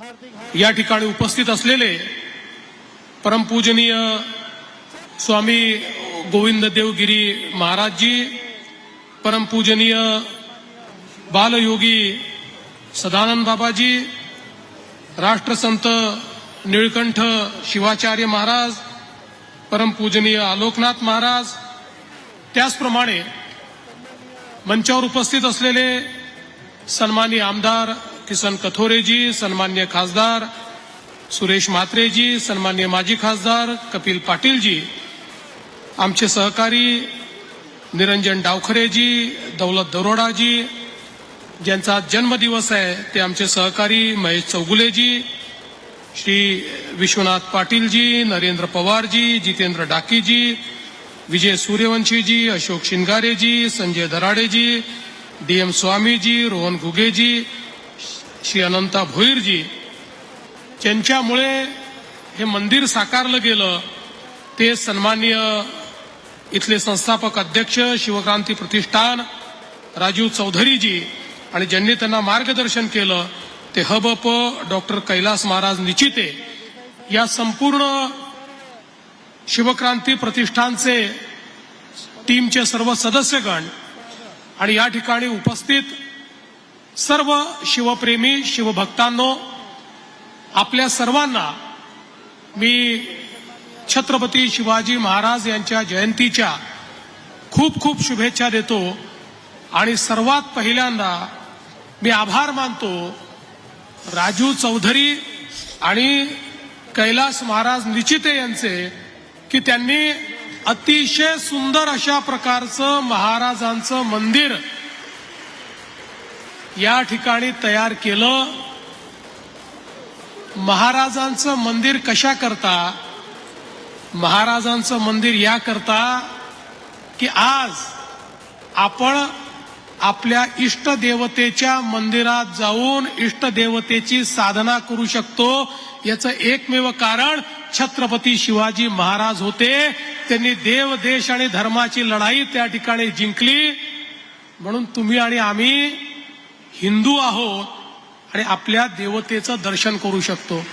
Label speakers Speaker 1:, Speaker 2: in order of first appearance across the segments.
Speaker 1: या ठिकाणी उपस्थित असलेले परमपूजनीय स्वामी गोविंद देवगिरी महाराजजी परमपूजनीय बालयोगी सदानंद बाबाजी राष्ट्रसंत निळकंठ शिवाचार्य महाराज परमपूजनीय आलोकनाथ महाराज त्याचप्रमाणे मंचावर उपस्थित असलेले सन्मानी आमदार किसन कथोरेजी सन्मान्य खासदार सुरेश म्हात्रेजी सन्मान्य माजी खासदार कपिल पाटीलजी आमचे सहकारी निरंजन डावखरेजी दौलत दरोडाजी ज्यांचा जन्मदिवस आहे ते आमचे सहकारी महेश चौगुलेजी श्री विश्वनाथ पाटीलजी नरेंद्र पवारजी जितेंद्र डाकीजी विजय सूर्यवंशीजी अशोक शिंगारेजी संजय दराडेजी डी एम स्वामीजी रोहन घुगेजी श्री अनंता भोईरजी ज्यांच्यामुळे हे मंदिर साकारलं गेलं ते सन्माननीय इथले संस्थापक अध्यक्ष शिवक्रांती प्रतिष्ठान राजीव चौधरीजी आणि ज्यांनी त्यांना मार्गदर्शन केलं ते हबप डॉक्टर कैलास महाराज निचिते या संपूर्ण शिवक्रांती प्रतिष्ठानचे टीमचे सर्व सदस्यगण आणि या ठिकाणी उपस्थित सर्व शिवप्रेमी शिवभक्तांनो आपल्या सर्वांना मी छत्रपती शिवाजी महाराज यांच्या जयंतीच्या खूप खूप शुभेच्छा देतो आणि सर्वात पहिल्यांदा मी आभार मानतो राजू चौधरी आणि कैलास महाराज निचिते यांचे की त्यांनी अतिशय सुंदर अशा प्रकारचं महाराजांचं मंदिर या ठिकाणी तयार केलं. महाराजांचं मंदिर कशा करता? महाराजांचं मंदिर या करता की आज आपण आपल्या इष्टदेवतेच्या मंदिरात जाऊन इष्टदेवतेची साधना करू शकतो. याचं एकमेव कारण छत्रपती शिवाजी महाराज होते. त्यांनी देव देश आणि धर्माची लढाई त्या ठिकाणी जिंकली. म्हणून तुम्ही आणि आम्ही हिंदू आहोत आणि आपल्या देवतेचं दर्शन करू शकतो.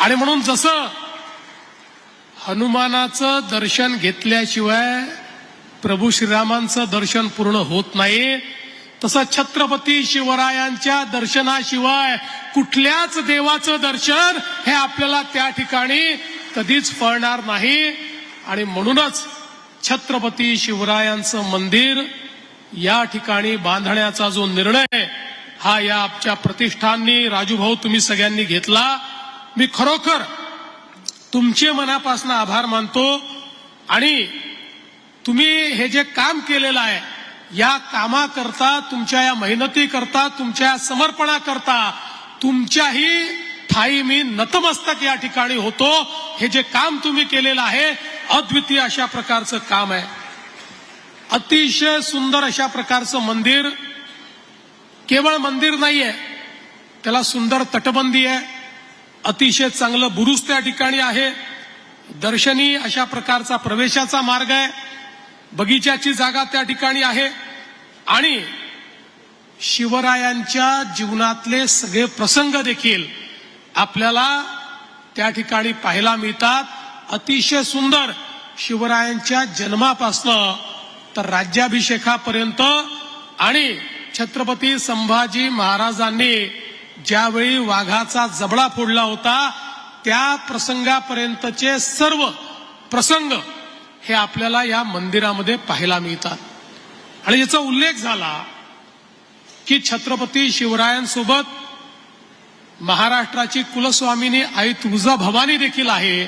Speaker 1: आणि म्हणून जसं हनुमानाचं दर्शन घेतल्याशिवाय प्रभू श्रीरामांचं दर्शन पूर्ण होत नाही तसं छत्रपती शिवरायांच्या दर्शनाशिवाय कुठल्याच देवाचं दर्शन हे आपल्याला त्या ठिकाणी कधीच फळणार नाही. आणि म्हणूनच छत्रपती शिवरायांचं मंदिर या ठिकाणी बांधण्याचा जो निर्णय हा या आमच्या प्रतिष्ठाननी राजूभाऊ तुम्ही सगळ्यांनी घेतला. मी खरोखर तुमचे मनापासून आभार मानतो आणि तुम्ही हे जे काम केलेलं आहे या कामाकरता तुमच्या या मेहनतीकरता तुमच्या या समर्पणाकरता तुमच्याही ठाई मी नतमस्तक या ठिकाणी होतो. हे जे काम तुम्ही केलेलं आहे अद्वितीय अशा प्रकारचं काम आहे. अतिशय सुंदर अशा प्रकारचं मंदिर. केवळ मंदिर नाहीये त्याला सुंदर तटबंदी आहे. अतिशय चांगलं बुरुज त्या ठिकाणी आहे. दर्शनी अशा प्रकारचा प्रवेशाचा मार्ग आहे. बगीच्याची जागा त्या ठिकाणी आहे. आणि शिवरायांच्या जीवनातले सगळे प्रसंग देखील आपल्याला त्या ठिकाणी पाहायला मिळतात. अतिशय सुंदर शिवरायांच्या जन्मापासनं तर राज्याभिषेकापर्यंत आणि छत्रपती संभाजी महाराजांनी ज्यावेळी वाघाचा जबडा फोडला होता त्या प्रसंगापर्यंतचे सर्व प्रसंग हे आपल्याला या मंदिरामध्ये पाहायला मिळतात. आणि याचा उल्लेख झाला की छत्रपती शिवरायांसोबत महाराष्ट्राची कुलस्वामिनी आई तुळजा भवानी देखील आहे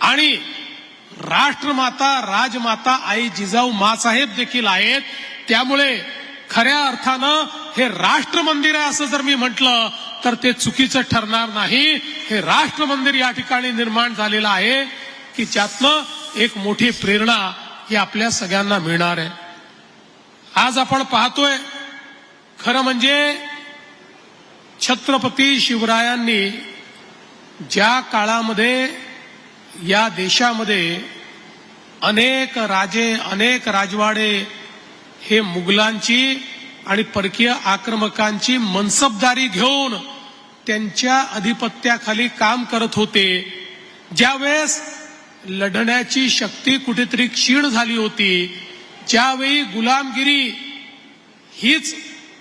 Speaker 1: आणि राष्ट्रमाता राजमाता आई जिजाऊ मासाहेब देखील आहेत. त्यामुळे खऱ्या अर्थानं हे राष्ट्र मंदिर आहे असं जर मी म्हटलं तर ते चुकीचं ठरणार नाही. हे राष्ट्र मंदिर या ठिकाणी निर्माण झालेलं आहे की ज्यातनं एक मोठी प्रेरणा ही आपल्या सगळ्यांना मिळणार आहे. आज आपण पाहतोय खरं म्हणजे छत्रपती शिवरायांनी ज्या काळामध्ये या देशामध्ये अनेक राजे अनेक राजवाडे हे मुघलांची आणि परकीय आक्रमकांची मनसबदारी घेऊन त्यांच्या अधिपत्याखाली काम करत होते. ज्यावेळेस लढण्याची शक्ती कुठेतरी क्षीण झाली होती ज्यावेळी गुलामगिरी हीच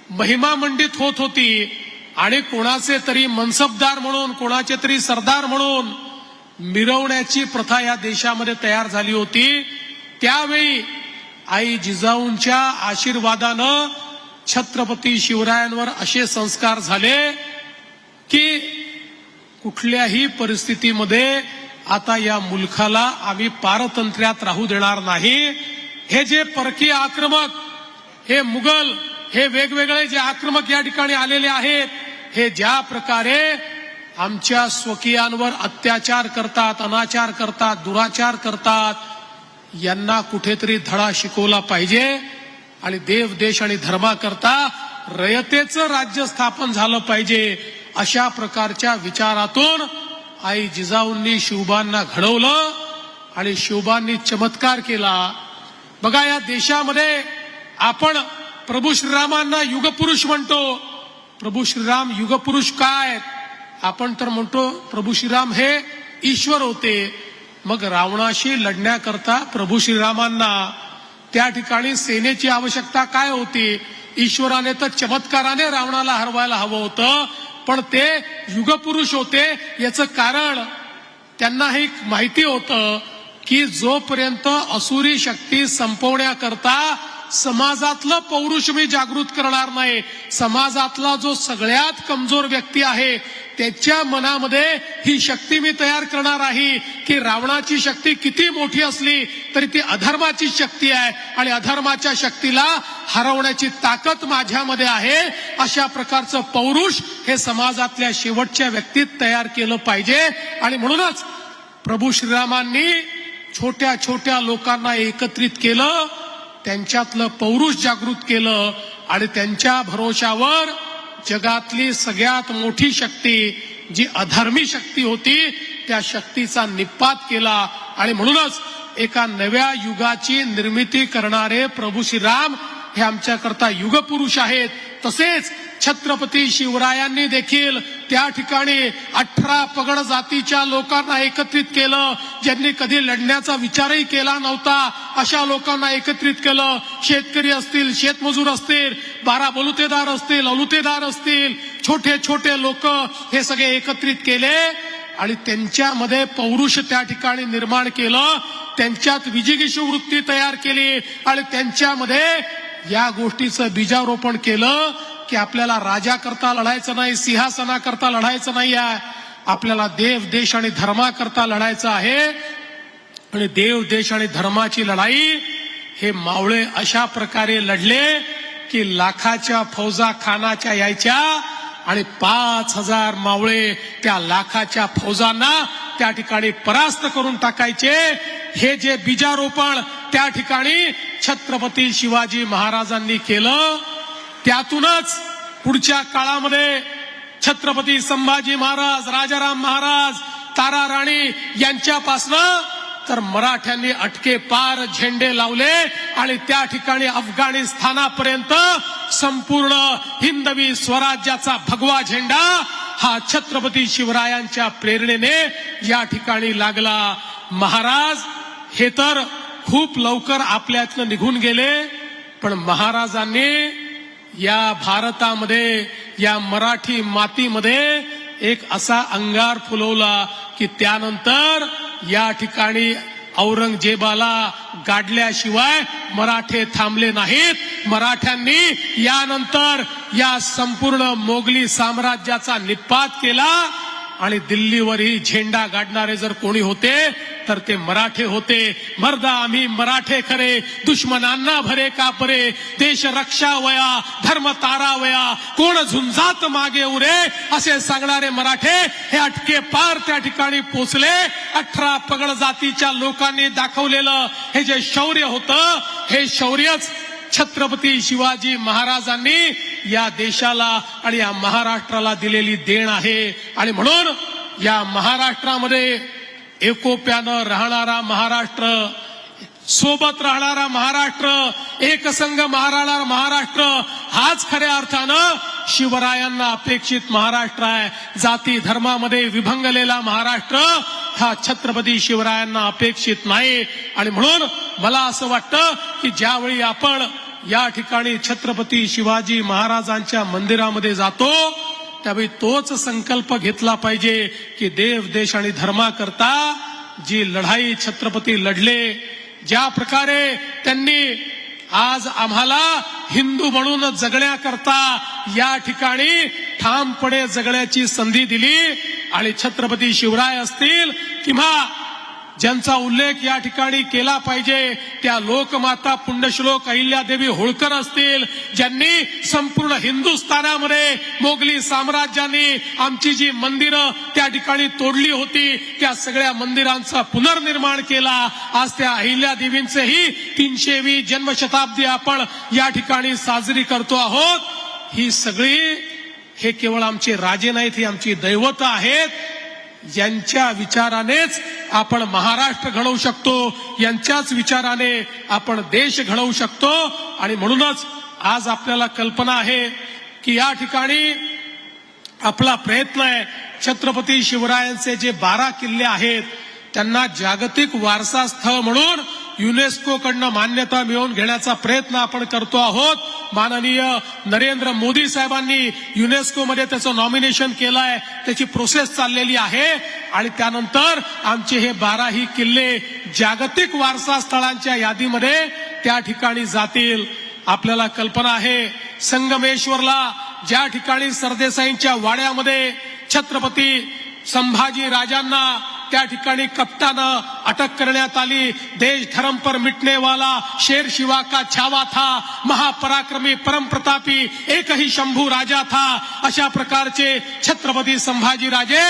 Speaker 1: महिमामंडित होत होती आणि कोणाचे तरी मनसबदार म्हणून कोणाचे तरी सरदार म्हणून मिरवण्याची प्रथा या देशामध्ये तयार झाली होती. त्यावेळी आई जिजाऊंच्या आशीर्वादानं छत्रपती शिवरायांवर असे संस्कार झाले की कुठल्याही परिस्थितीमध्ये आता या मुलखाला आम्ही पारतंत्र्यात राहू देणार नाही. हे जे परकीय आक्रमक हे मुघल हे वेगवेगळे जे आक्रमक या ठिकाणी आलेले आहेत हे ज्या प्रकारे आमच्या स्वकीयांवर अत्याचार करतात अनाचार करतात दुराचार करतात. यांना कुठेतरी धडा शिकवला पाहिजे आणि देव देश आणि धर्माकरता रयतेचं राज्य स्थापन झालं पाहिजे अशा प्रकारच्या विचारातून आई जिजाऊंनी शिवबांना घडवलं आणि शिवबांनी चमत्कार केला. बघा या देशामध्ये आपण प्रभू श्रीरामांना युगपुरुष म्हणतो. प्रभू श्रीराम युगपुरुष काय? आपण तर म्हणतो प्रभू श्रीराम हे ईश्वर होते. मग रावणाशी लढण्याकरता प्रभू श्रीरामांना त्या ठिकाणी सेनेची आवश्यकता काय होती? ईश्वराने तर चमत्काराने रावणाला हरवायला हवं होतं पण ते युगपुरुष होते याचं कारण त्यांना हे माहिती होतं की जोपर्यंत असुरी शक्ती संपवण्याकरता समाजातलं पौरुष मी जागृत करणार नाही. समाजातला जो सगळ्यात कमजोर व्यक्ती आहे त्याच्या मनामध्ये ही शक्ती मी तयार करणार आहे की रावणाची शक्ती किती मोठी असली तरी ती अधर्माची शक्ती आहे आणि अधर्माच्या शक्तीला हरवण्याची ताकद माझ्यामध्ये आहे. अशा प्रकारचं पौरुष हे समाजातल्या शेवटच्या व्यक्तीत तयार केलं पाहिजे. आणि म्हणूनच प्रभू श्रीरामांनी छोट्या छोट्या लोकांना एकत्रित केलं. त्यांच्यातलं पौरुष जागृत केलं आणि त्यांच्या भरोशावर जगातली सगळ्यात मोठी शक्ती जी अधर्मी शक्ती होती त्या शक्तीचा निपात केला. आणि म्हणूनच एका नव्या युगाची निर्मिती करणारे प्रभू श्रीराम हे आमच्याकरता युगपुरुष आहेत. तसेच छत्रपती शिवरायांनी देखील त्या ठिकाणी अठरा पगड जातीच्या लोकांना एकत्रित केलं. ज्यांनी कधी लढण्याचा विचारही केला नव्हता अशा लोकांना एकत्रित केलं. शेतकरी असतील शेतमजूर असतील बारा बलुतेदार असतील अलुतेदार असतील छोटे छोटे लोक हे सगळे एकत्रित केले आणि त्यांच्यामध्ये पौरुष त्या ठिकाणी निर्माण केलं. त्यांच्यात विजिगीशी वृत्ती तयार केली आणि त्यांच्यामध्ये या गोष्टीचं बीजारोपण केलं. की आपल्याला राजा करता लढायचं नाही सिंहासना करता लढायचं नाही आहे आपल्याला देव देश आणि धर्माकरता लढायचं आहे. आणि देव देश आणि धर्माची लढाई हे मावळे अशा प्रकारे लढले की लाखाच्या फौजा खानाच्या यायच्या आणि पाच हजार मावळे त्या लाखाच्या फौजांना त्या ठिकाणी परास्त करून टाकायचे. हे जे बीजारोपण त्या ठिकाणी छत्रपती शिवाजी महाराजांनी केलं त्यातूनच पुढच्या काळामध्ये छत्रपती संभाजी महाराज राजाराम महाराज तारा राणी यांच्यापासनं तर मराठ्यांनी अटके पार झेंडे लावले आणि त्या ठिकाणी अफगाणिस्तानापर्यंत संपूर्ण हिंदवी स्वराज्याचा भगवा झेंडा हा छत्रपती शिवरायांच्या प्रेरणेने या ठिकाणी लागला. महाराज हे तर खूप लवकर आपल्यातनं निघून गेले पण महाराजांनी या भारतामध्ये या मराठी मातीमध्ये एक असा अंगार फुलवला की त्यानंतर या ठिकाणी औरंगजेबाला गाडल्याशिवाय मराठे थांबले नाहीत. मराठ्यांनी यानंतर या संपूर्ण मोगली साम्राज्याचा निपात केला आणि दिल्लीवरही झेंडा गाडणारे जर कोणी होते तर ते मराठे होते. मर्दा आम्ही मराठे खरे. दुश्मनांना भरे का परे? देश रक्षा वया धर्म तारा वया. कोण झुंजात मागे उरे? असे सांगणारे मराठे हे अटके पार त्या ठिकाणी पोचले. अठरा पगड जातीच्या लोकांनी दाखवलेलं हे जे शौर्य होतं हे शौर्यच छत्रपती शिवाजी महाराजांनी या देशाला आणि या महाराष्ट्राला दिलेली देण आहे. आणि म्हणून या महाराष्ट्रामध्ये एकोप्यानं राहणारा महाराष्ट्र सोबत राहणारा महाराष्ट्र एकसंघ महाराणा महाराष्ट्र हाच खऱ्या अर्थानं शिवरायांना अपेक्षित महाराष्ट्र आहे. जाती धर्मामध्ये विभंगलेला महाराष्ट्र हा छत्रपती शिवरायांना अपेक्षित नाही. आणि म्हणून मला असं वाटतं की ज्यावेळी आपण या ठिकाणी छत्रपती शिवाजी महाराजांच्या मंदिरामध्ये जातो त्यावेळी तोच संकल्प घेतला पाहिजे की देव देश आणि धर्माकरता जी लढाई छत्रपती लढले ज्या प्रकारे त्यांनी आज आम्हाला हिंदू म्हणून जगण्याकरता या ठिकाणी ठामपणे जगण्याची संधी दिली आणि छत्रपती शिवराय असतील किंवा ज्यांचा उल्लेख या ठिकाणी केला पाहिजे त्या लोकमाता पुण्यश्लोक अहिल्यादेवी होळकर असतील ज्यांनी संपूर्ण हिंदुस्थानामध्ये मोगली साम्राज्याने आमची जी मंदिरं त्या ठिकाणी तोडली होती त्या सगळ्या मंदिरांचा पुनर्निर्माण केला. आज त्या अहिल्यादेवींचेही तीनशेवी जन्मशताब्दी आपण या ठिकाणी साजरी करतो आहोत. ही सगळी हे केवळ आमचे राजे नाहीत ही आमची दैवत आहेत. यांच्या विचारानेच आपण महाराष्ट्र घडवू शकतो यांच्याच विचाराने आपण देश घडवू शकतो. आणि म्हणूनच आज आपल्याला कल्पना आहे की या ठिकाणी आपला प्रयत्न आहे छत्रपती शिवरायांचे जे बारा किल्ले आहेत त्यांना जागतिक वारसा स्थळ म्हणून युनेस्कोकडनं मान्यता मिळवून घेण्याचा प्रयत्न आपण करतो आहोत. माननीय नरेंद्र मोदी साहेबांनी युनेस्कोमध्ये त्याचं नॉमिनेशन केलंय. त्याची प्रोसेस चाललेली आहे. आणि त्यानंतर आमचे हे बाराही किल्ले जागतिक वारसा स्थळांच्या यादीमध्ये त्या ठिकाणी जातील. आपल्याला कल्पना आहे संगमेश्वरला ज्या ठिकाणी सरदेसाईंच्या वाड्यामध्ये छत्रपती संभाजी राजांना त्या ठिकाणी कप्तानं अटक करण्यात आली. देश धर्म पर मिटने वाला शेर शिवा का छावा था महापराक्रमी परम प्रतापी एकही शंभू राजा था. अशा प्रकारचे छत्रपती संभाजी राजे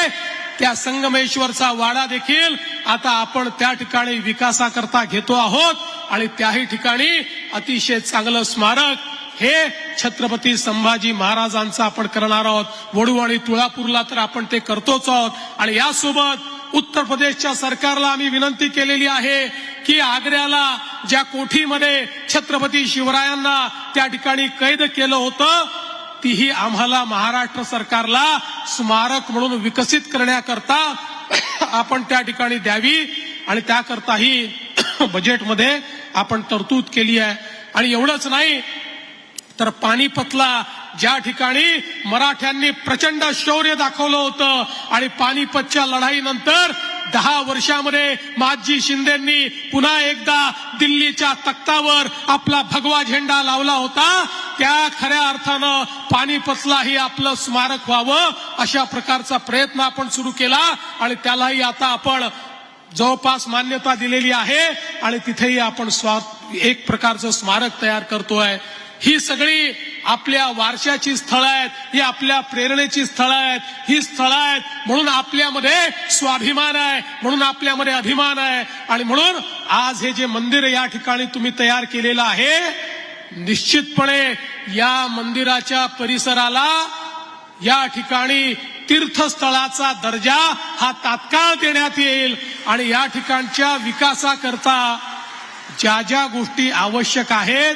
Speaker 1: त्या संगमेश्वरचा वाडा देखील आता आपण त्या ठिकाणी विकासाकरता घेतो आहोत. आणि त्याही ठिकाणी अतिशय चांगलं स्मारक हे छत्रपती संभाजी महाराजांचं आपण करणार आहोत. वडू आणि तुळापूरला तर आपण ते करतोच आहोत. आणि यासोबत उत्तर प्रदेशच्या सरकारला आम्ही विनंती केलेली आहे की आग्र्याला ज्या कोठीमध्ये छत्रपती शिवरायांना त्या ठिकाणी कैद केलं होतं तीही आम्हाला महाराष्ट्र सरकारला स्मारक म्हणून विकसित करण्याकरता आपण त्या ठिकाणी द्यावी आणि त्याकरताही बजेटमध्ये आपण तरतूद केली आहे. आणि एवढंच नाही तर पानिपतला ज्या ठिकाणी मराठ्यांनी प्रचंड शौर्य दाखवलं होतं आणि पानिपतच्या लढाईनंतर दहा वर्षामध्ये माजी शिंदेंनी पुन्हा एकदा दिल्लीच्या तख्तावर आपला भगवा झेंडा लावला होता त्या खऱ्या अर्थानं पानिपतलाही आपलं स्मारक व्हावं अशा प्रकारचा प्रयत्न आपण सुरू केला आणि त्यालाही आता आपण जवळपास मान्यता दिलेली आहे आणि तिथेही आपण स्वा एक प्रकारचं स्मारक तयार करतोय. ही सगळी आपल्या वारशाची स्थळं आहेत ही आपल्या प्रेरणेची स्थळं आहेत ही स्थळं आहेत. म्हणून आपल्यामध्ये स्वाभिमान आहे म्हणून आपल्यामध्ये अभिमान आहे. आणि म्हणून आज हे जे मंदिर या ठिकाणी तुम्ही तयार केलेलं आहे निश्चितपणे या मंदिराच्या परिसराला या ठिकाणी तीर्थस्थळाचा दर्जा हा तात्काळ देण्यात येईल. आणि या ठिकाणच्या विकासाकरता ज्या ज्या गोष्टी आवश्यक आहेत